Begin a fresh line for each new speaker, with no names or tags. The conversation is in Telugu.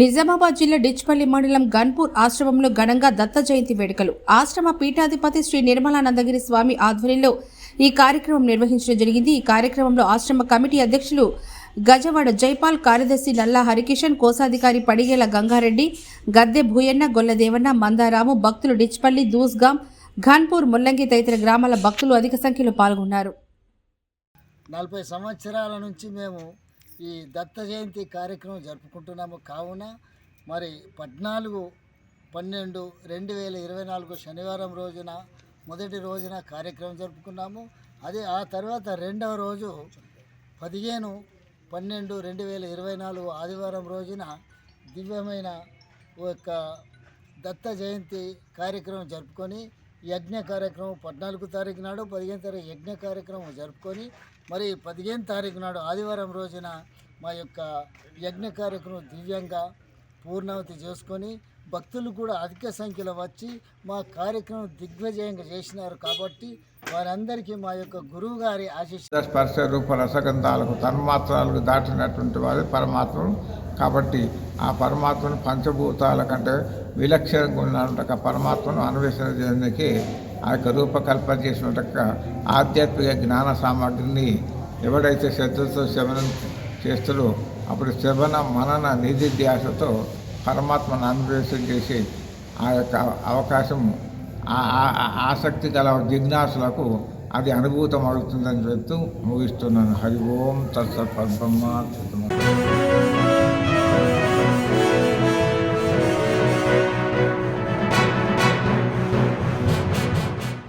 నిజామాబాద్ జిల్లా డిచ్పల్లి మండలం గన్పూర్ ఆశ్రమంలో ఘనంగా దత్త జయంతి వేడుకలు. ఆశ్రమ పీఠాధిపతి శ్రీ నిర్మలానందగిరి స్వామి ఆధ్వర్యంలో ఈ కార్యక్రమం నిర్వహించడం జరిగింది. ఈ కార్యక్రమంలో ఆశ్రమ కమిటీ అధ్యక్షులు గజవాడ జైపాల్ కార్యదర్శి నల్లా హరికిషన్ కోశాధికారి పడిగేల గంగారెడ్డి గద్దె భూయన్న గొల్లదేవన్న మందారాము భక్తులు డిచ్పల్లి దూస్గాం ఘన్పూర్ ముల్లంగి తదితర గ్రామాల భక్తులు అధిక సంఖ్యలో పాల్గొన్నారు.
నలభై సంవత్సరాల నుంచి మేము ఈ దత్త జయంతి కార్యక్రమం జరుపుకుంటున్నాము. కావున మరి పద్నాలుగు పన్నెండు రెండు వేల ఇరవై నాలుగు శనివారం రోజున మొదటి రోజున కార్యక్రమం జరుపుకున్నాము. అదే ఆ తర్వాత రెండవ రోజు పదిహేను పన్నెండు రెండు వేల ఇరవై నాలుగు ఆదివారం రోజున దివ్యమైన ఒక దత్త జయంతి కార్యక్రమం జరుపుకొని యజ్ఞ కార్యక్రమం పద్నాలుగు తారీఖు నాడు పదిహేను తారీఖు యజ్ఞ కార్యక్రమం జరుపుకొని మరి పదిహేను తారీఖు నాడు ఆదివారం రోజున మా యొక్క యజ్ఞ కార్యక్రమం దివ్యంగా పూర్ణావతి చేసుకొని భక్తులు కూడా అధిక సంఖ్యలో వచ్చి మా కార్యక్రమం దిగ్విజయంగా చేసినారు కాబట్టి వారందరికీ మా యొక్క గురువు గారి ఆశీస్సు.
స్పర్శ రూప రసగంధాలకు తన్మాత్రాలకు దాటినటువంటి వారి పరమాత్మను కాబట్టి ఆ పరమాత్మను పంచభూతాల కంటే విలక్షణంగా ఉన్నట పరమాత్మను అన్వేషణ చేయడానికి ఆ యొక్క రూపకల్పన చేసినట్టు ఆధ్యాత్మిక జ్ఞాన సామగ్రిని ఎవడైతే శ్రద్ధతో శ్రవణం చేస్తారో అప్పుడు శవన మనన నిధిధ్యాసతో పరమాత్మను అన్వేషణ చేసి ఆ యొక్క అవకాశం ఆ- ఆసక్తి గల జిజ్ఞాసులకు అది అనుభూతం అవుతుందని చెప్తూ ముగిస్తున్నాను. హరి ఓం తత్సత్ పద్మ